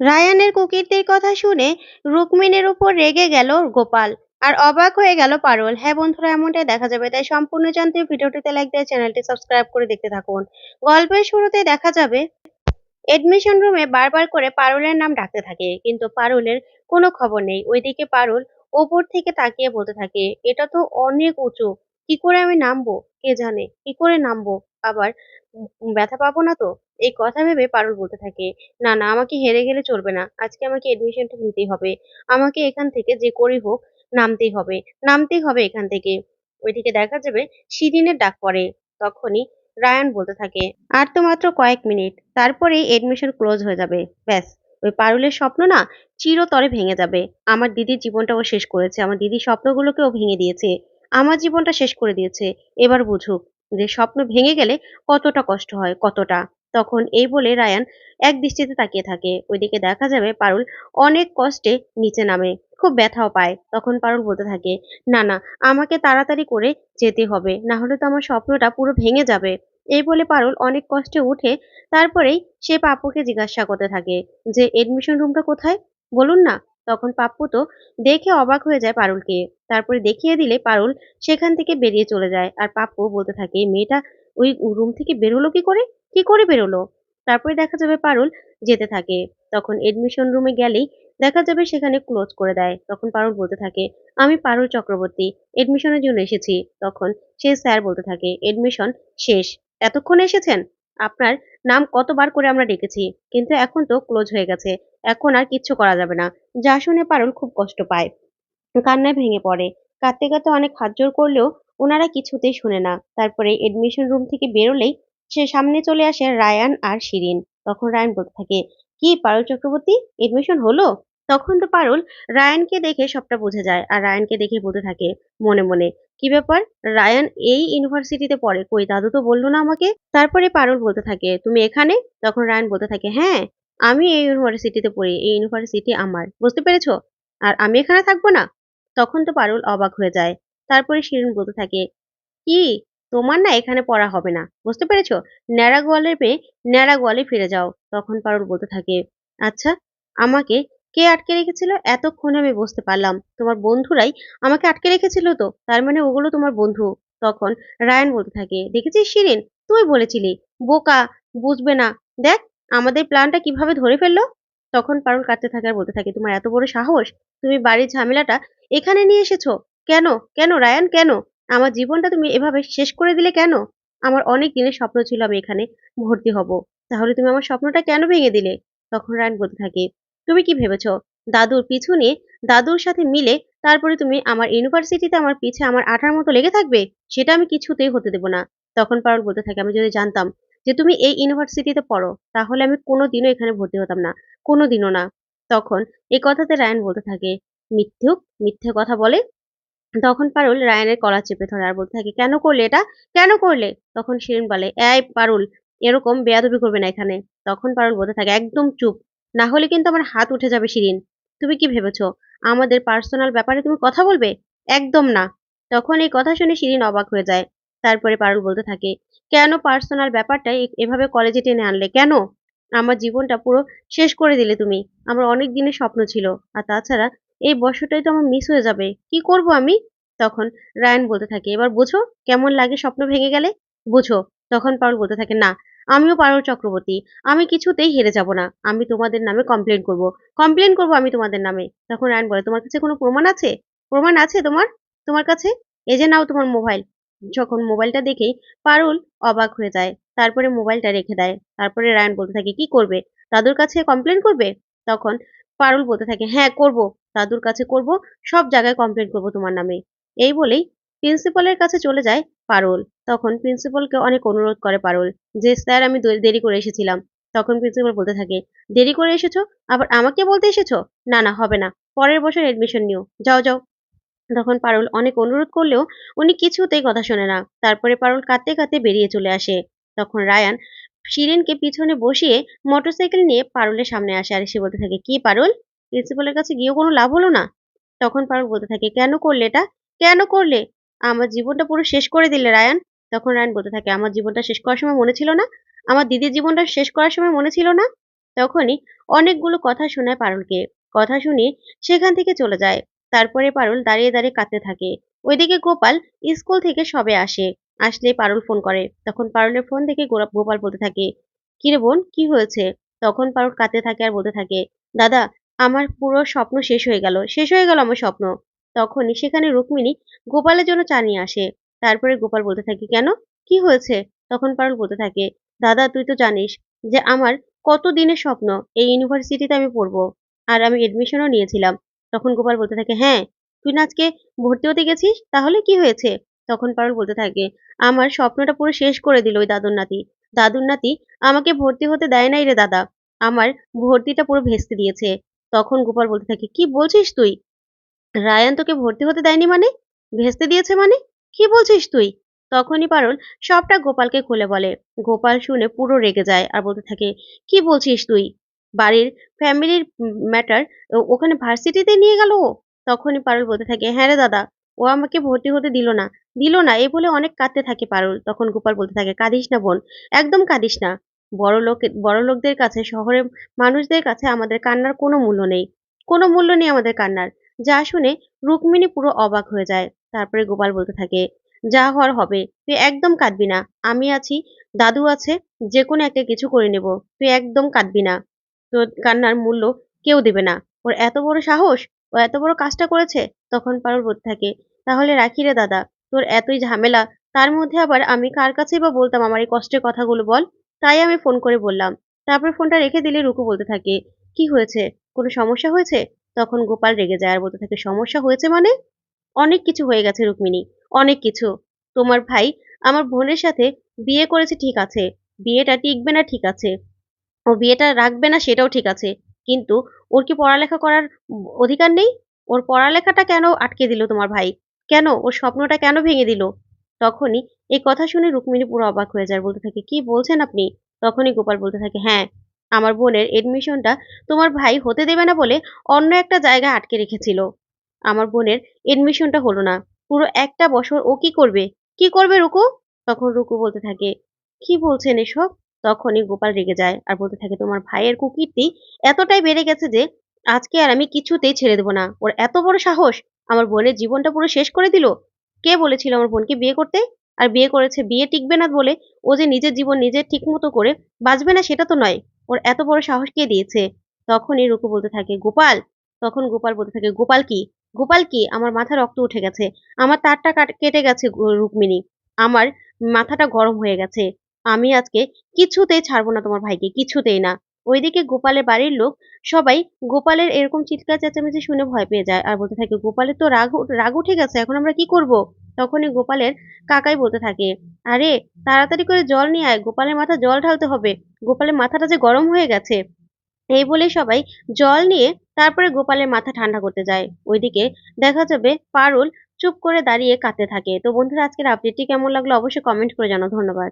রায়ানের কুকিরদের কথা শুনে রুকমিনের উপর রেগে গেল গোপাল আর অবাক হয়ে গেল পারুল। হ্যাঁ বন্ধুরা, এমনটাই দেখা যাবে। তাই সম্পূর্ণ জানতে ভিডিওটিতে লাইক দিয়ে চ্যানেলটি সাবস্ক্রাইব করে দেখতে থাকুন। গল্পের শুরুতে দেখা যাবে এডমিশন রুমে বারবার করে পারুলের নাম ডাকতে থাকে, কিন্তু পারুলের কোনো খবর নেই। ওইদিকে পারুল ওপর থেকে তাকিয়ে বলতে থাকে, এটা তো অনেক উঁচু। কি করে আমি নামবো? কে জানে? কি করে নামবো? আবার ব্যথা পাবো না তো? এই কথা ভেবে পারুল বলতে থাকে। না না, আমাকে হেরে গেলে চলবে না। আজকে আমাকে এডমিশনটা নিতেই হবে। আমাকে এখান থেকে যে করেই হোক, নামতেই হবে। নামতেই হবে এখান থেকে। ওইদিকে দেখা যাবে শিরিনের ডাক পড়ে। তখনই রায়ান বলতে থাকে, আর তো মাত্র কয়েক মিনিট। তারপরেই এডমিশন ক্লোজ হয়ে যাবে। ব্যাস, ওই পারুলের স্বপ্ন না চিরতরে ভেঙে যাবে। আমার দিদির জীবনটা ও শেষ করেছে। আমার দিদির স্বপ্নগুলোকে ও ভেঙে দিয়েছে। আমার জীবনটা শেষ করে দিয়েছে। এবার বুঝুক যে স্বপ্ন ভেঙে গেলে কতটা কষ্ট হয়, কতটা? তখন এই বলে রায়ান এক দৃষ্টিতে তাকিয়ে থাকে। ওইদিকে দেখা যাবে পারুল অনেক কষ্টে নিচে নামে, খুব ব্যথাও পায়। তখন পারুল বলতে থাকে, না না, আমাকে তাড়াতাড়ি করে যেতে হবে না হলে তো আমার স্বপ্নটা পুরো ভেঙে যাবে। এই বলে পারুল অনেক কষ্টে উঠে তারপরেই সে পাপুকে জিজ্ঞাসা করতে থাকে, যে এডমিশন রুমটা কোথায়? বলুন না। তখন পাপ্পু তো দেখে অবাক হয়ে যায় পারুলকে। তারপরে দেখিয়ে দিলে পারুল সেখান থেকে বেরিয়ে চলে যায়। আর পাপ্পু বলতে থাকে মেয়েটা ওই রুম থেকে বেরোলো কি করে? কি করে বেরোলো? তারপরে দেখা যাবে পারুল যেতে থাকে। তখন এডমিশন রুমে গেলেই দেখা যাবে সেখানে ক্লোজ করে দেয়। তখন পারুল বলতে থাকে, আমি পারুল চক্রবর্তী এডমিশনের জন্য এসেছি। তখন সে স্যার বলতে থাকে এডমিশন শেষ। এতক্ষণ এসেছেন? আপনার নাম কতবার করে আমরা ডেকেছি, কিন্তু এখন তো ক্লোজ হয়ে গেছে। এখন আর কিচ্ছু করা যাবে না। যা শুনে পারুল খুব কষ্ট পায়। কান্নায় ভেঙে পড়ে। কাঁদতে কাঁদতে অনেক হাত জোর করলেও ওনারা কিছুতেই শুনে না। তারপরে এডমিশন রুম থেকে বেরোলেই সে সামনে চলে আসে রায়ান আর শিরিন। তখন রায়ান বলতে থাকে, কি পারুল চক্রবর্তী এডমিশন হলো? তখন তো পারুল, রায়ানকে দেখে সবটা বুঝে যায় আর রায়ানকে দেখে বলতে থাকে মনে মনে, কি ব্যাপার? রায়ান এই ইউনিভার্সিটিতে পড়ে, কই দাদু তো বলল না আমাকে? তারপরে পারুল বলতে থাকে, তুমি এখানে? তখন রায়ান বলতে থাকে হ্যাঁ আমি এই ইউনিভার্সিটিতে পড়ি, এই ইউনিভার্সিটি আমার, বুঝতে পেরেছ? আর আমি এখানে থাকব না? তখন তো পারুল অবাক হয়ে যায়। তারপরে শিরিন বলতে থাকে, কি? তোমার না এখানে পড়া হবে না, বুঝতে পেরেছ? ন্যাড়া গোয়ালের মেয়ে ন্যাড়া গোয়ালে ফিরে যাও। তখন পারুল বলতে থাকে আচ্ছা আমাকে কে আটকে রেখেছিল? এতক্ষণে আমি বুঝতে পারলাম। তোমার বন্ধুরাই আমাকে আটকে রেখেছিল তো? তার মানে ওগুলো তোমার বন্ধু। তখন রায়ান বলতে থাকে, দেখেছিস শিরিন? তুই বলেছিলি। বোকা, বুঝবে না। দেখ, আমাদের প্ল্যানটা কীভাবে ধরে ফেলল? তখন পারুল কাঁদতে থাকে আর বলতে থাকে, তোমার এত বড় সাহস? তুমি বাড়ির ঝামেলাটা এখানে নিয়ে এসেছ? কেন? কেন রায়ান? কেন? আমার জীবনটা তুমি এভাবে শেষ করে দিলে কেন? আমার অনেক দিনের স্বপ্ন ছিল আমি এখানে ভর্তি হব। তাহলে তুমি আমার স্বপ্নটা কেন ভেঙে দিলে? তখন রায়ান বলতে থাকে তুমি কি ভেবেছো? দাদুর পিছু নিয়ে দাদুর সাথে মিলে তারপরে তুমি আমার ইউনিভার্সিটিতে আমার পিছে আমার আঠার মতো লেগে থাকবে? সেটা আমি কিছুতেই হতে দেবো না। তখন পারুল বলতে থাকে, আমি যদি জানতাম যে তুমি এই ইউনিভার্সিটিতে পড়ো, তাহলে আমি কোনোদিনও এখানে ভর্তি হতাম না। কোনোদিনও না। তখন এই কথাতে রায়ান বলতে থাকে মিথ্যুক মিথ্যে কথা বলে। তখন পারুল রায়নের কলা চেপে ধরে আর বলতে থাকে, কেন করলে এটা? কেন করলে? তখন শিরিন বলে, এই পারুল, এরকম বেয়াদবি করবে না এখানে। তখন পারুল বলতে থাকে, একদম চুপ। না হলে কিন্তু আমার হাত উঠে যাবে শিরিন। তুমি কি ভেবেছো? আমাদের পার্সোনাল ব্যাপারে তুমি কথা বলবে? একদম না। তখন এই কথা শুনে শিরিন অবাক হয়ে যায়। তারপরে পারুল বলতে থাকে, কেন পার্সোনাল ব্যাপারটা এভাবে কলেজে টেনে আনলে? কেন? আমার জীবনটা পুরো শেষ করে দিলে তুমি। আমার অনেক দিনের স্বপ্ন ছিল। আর তাছাড়া এই বছরটাই তো আমার মিস হয়ে যাবে। কি করব আমি? তখন রায়ান বলতে থাকে, এবার বুঝো, কেমন লাগে স্বপ্ন ভেঙে গেলে? বুঝো। তখন পারুল বলতে থাকে, না আমিও পারুল চক্রবর্তী। আমি কিছুতেই হেরে যাব না। আমি তোমাদের নামে কমপ্লেন করব। কমপ্লেন করব আমি তোমাদের নামে। তখন রায়ন বলে, তোমার কাছে কোনো প্রমাণ আছে? প্রমাণ আছে তোমার? তোমার কাছে? এই যে নাও তোমার মোবাইল যখন মোবাইলটা দেখেই পারুল অবাক হয়ে যায়। তারপরে মোবাইলটা রেখে দেয়। তারপরে রায়ন বলতে থাকে, কি করবে? দাদুর কাছে কমপ্লেন করবে? তখন পারুল বলতে থাকে হ্যাঁ করব। দাদুর কাছে করব, সব জায়গায় কমপ্লেন করব তোমার নামে। এই বলেই প্রিন্সিপালের কাছে চলে যায় পারুল। তখন প্রিন্সিপালকে অনেক অনুরোধ করে পারুল যে, স্যার, আমি দেরি করে এসেছিলাম। তখন প্রিন্সিপাল বলতে থাকে, দেরি করে এসেছ? আবার আমাকে বলতে এসেছ? না না, হবে না। পরের বছর এডমিশন নিও। যাও যাও। তখন পারুল অনেক অনুরোধ করলেও উনি কিছুতেই কথা শোনে না। তারপরে পারুল কাঁদতে কাঁদতে বেরিয়ে চলে আসে। তখন রায়ান শিরিনকে পিছনে বসিয়ে মোটরসাইকেল নিয়ে পারুলের সামনে আসে আর এসে বলতে থাকে, কি পারুল? প্রিন্সিপালের কাছে গিয়েও কোনো লাভ হলো না? তখন পারুল বলতে থাকে, কেন করলে এটা? কেন করলে? আমার জীবনটা পুরো শেষ করে দিলে রায়ান। তখন রায়ান বলতে থাকে, আমার জীবনটা শেষ করার সময় মনে ছিল না। আমার দিদির জীবনটা শেষ করার সময় মনে ছিল না। তখনই অনেকগুলো কথা শোনায় পারুলকে। কথা শুনিয়ে সেখান থেকে চলে যায়। তারপরে পারুল দাঁড়িয়ে দাঁড়িয়ে কাঁদতে থাকে। ওইদিকে গোপাল স্কুল থেকে সবে আসে। আসলে পারুল ফোন করে। তখন পারুলের ফোন দেখে গোরা- গোপাল বলতে থাকে কিরে বোন, কি হয়েছে? তখন পারুল কাঁদতে থাকে আর বলতে থাকে, দাদা, আমার পুরো স্বপ্ন শেষ হয়ে গেল। শেষ হয়ে গেল আমার স্বপ্ন। তখনই সেখানে রুক্মিণী গোপালের জন্য চা নিয়ে আসে। তারপরে গোপাল বলতে থাকে, কেন? কি হয়েছে? তখন পারুল বলতে থাকে, দাদা, তুই তো জানিস যে আমার কত দিনের স্বপ্ন, এই ইউনিভার্সিটিতে আমি পড়ব আর আমি এডমিশনও নিয়েছিলাম। তখন গোপাল বলতে থাকে হ্যাঁ তুই না আজকে ভর্তি হতে গেছিস? তাহলে কি হয়েছে? তখন পারুল বলতে থাকে, আমার স্বপ্নটা পুরো শেষ করে দিল ওই দাদুর নাতি। দাদুর নাতি আমাকে ভর্তি হতে দেয় নাই রে দাদা। আমার ভর্তিটা পুরো ভেস্তে দিয়েছে। তখন গোপাল বলতে থাকে, কি বলছিস তুই? রায়ান তোকে ভর্তি হতে দেয়নি মানে? ভেস্তে দিয়েছে মানে? কি বলছিস তুই? তখনই পারুল সবটা গোপালকে খুলে বলে। গোপাল শুনে পুরো রেগে যায় আর বলতে থাকে, কি বলছিস তুই? বাড়ির ফ্যামিলির ম্যাটার ওখানে ভার্সিটিতে নিয়ে গেল? তখনই পারুল বলতে থাকে হ্যাঁ রে দাদা, ও আমাকে ভর্তি হতে দিল না। দিল না এই বলে অনেক কাঁদতে থাকে পারুল। তখন গোপাল বলতে থাকে, কাঁদিস না বোন, একদম কাঁদিস না। বড় লোক, বড় লোকদের কাছে, শহরের মানুষদের কাছে আমাদের কান্নার কোনো মূল্য নেই। কোনো মূল্য নেই আমাদের কান্নার। যা শুনে রুক্মিণী পুরো অবাক হয়ে যায়। তারপরে গোপাল বলতে থাকে, যা হওয়ার হবে, তুই একদম কাঁদবি না। আমি আছি, দাদু আছে যে কোনো একটা কিছু করে নেব, তুই একদম কাঁদবি না। তোর কান্নার মূল্য কেউ দেবে না। ওর এত বড় সাহস, ও এত বড় কাজটা করেছে? তখন পারুল বলতে থাকে, তাহলে রাখি রে দাদা, তোর এতই ঝামেলা, তার মধ্যে আবার আমি কার কাছেই বা বলতাম আমার এই কষ্টের কথাগুলো বল? তাই আমি ফোন করে বললাম। তারপর ফোনটা রেখে দিলে রুকু বলতে থাকে, কি হয়েছে? কোনো সমস্যা হয়েছে? তখন গোপাল রেগে যায় আর বলতে থাকে, সমস্যা হয়েছে মানে? অনেক কিছু হয়ে গেছে রুক্মিণী, অনেক কিছু। তোমার ভাই আমার বোনের সাথে বিয়ে করেছে ঠিক আছে, বিয়েটা টিকবে না ঠিক আছে। ও বিয়েটা রাখবে না সেটাও ঠিক আছে, কিন্তু ওর কি পড়ালেখা করার অধিকার নেই? ওর পড়ালেখাটা কেন আটকে দিল তোমার ভাই? কেন? ওর স্বপ্নটা কেন ভেঙে দিল? তখনই এই কথা শুনে রুক্মিণী পুরো অবাক হয়ে যায় বলতে থাকে, কি বলছেন আপনি? তখনই গোপাল বলতে থাকে হ্যাঁ আমার বোনের এডমিশনটা তোমার ভাই হতে দেবে না বলে অন্য একটা জায়গায় আটকে রেখেছিল। আমার বোনের এডমিশনটা হলো না। পুরো একটা বছর ও কি করবে? কি করবে রুকু? তখন রুকু বলতে থাকে, কি বলছেন এসব? তখনই গোপাল রেগে যায় আর বলতে থাকে, তোমার ভাইয়ের কুকীর্তি এতটাই বেড়ে গেছে যে আজকে আর আমি কিছুতেই ছেড়ে দেবো না। ওর এত বড় সাহস আমার বোনের জীবনটা পুরো শেষ করে দিল। কে বলেছিল আমার বোনকে বিয়ে করতে? আর বিয়ে করেছে, বিয়ে টিকবে না বলে ও যে নিজের জীবন নিজে ঠিক মতো করে বাঁচবে না সেটা তো নয়। ওর এত বড় সাহস কে দিয়েছে? তখনই রুকু বলতে থাকে, গোপাল। তখন গোপাল বলতে থাকে, গোপাল কি? গোপাল কি? আমার মাথা রক্ত উঠে গেছে। আমার তারটা কেটে গেছে রুক্মিণী। আমার মাথাটা গরম হয়ে গেছে। আমি আজকে কিছুতেই ছাড়বো না তোমার ভাইকে, কিছুতেই না। ওইদিকে গোপালের বাড়ির লোক সবাই গোপালের এরকম চিৎকার, চেঁচামেচি শুনে ভয় পেয়ে যায়। আর বলতে থাকে, গোপালের তো রাগ রাগ উঠে গেছে, এখন আমরা কি করব? তখনই গোপালের কাকাই বলতে থাকে, আরে, তাড়াতাড়ি করে জল নিয়ে আয়, গোপালের মাথা জল ঢালতে হবে, গোপালের মাথাটা যে গরম হয়ে গেছে। এই বলে সবাই জল নিয়ে তারপরে গোপালের মাথা ঠান্ডা করতে যায়। ওইদিকে দেখা যাবে পারুল চুপ করে দাঁড়িয়ে কাঁদতে থাকে। তো বন্ধুরা, আজকের আপডেটটি কেমন লাগল অবশ্যই কমেন্ট করে জানাও। ধন্যবাদ।